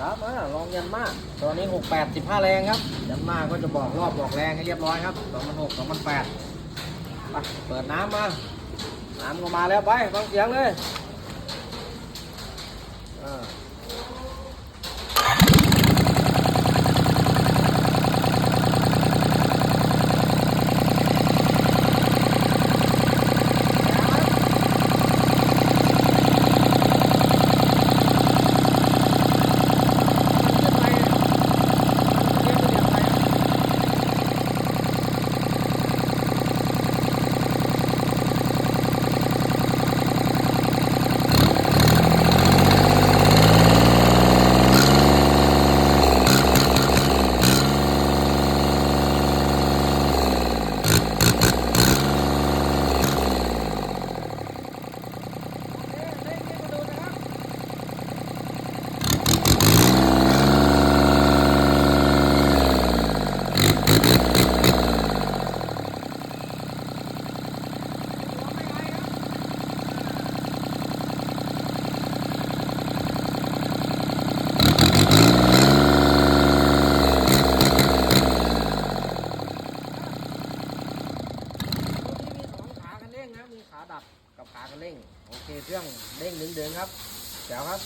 ครับอ่าลองยันมาตอนนี้หกแปดสิบห้าแรงครับ ยันมาก็จะบอกรอบบอกแรงให้เรียบร้อยครับสองพันหกสองพันแปดไปเปิดน้ำมา น้ำก็มาแล้วไปฟังเสียงเลย นะ มีขาดับกับขากระเร่ง โอเค เครื่องเร่งดึงเดินครับแจ๋วครับ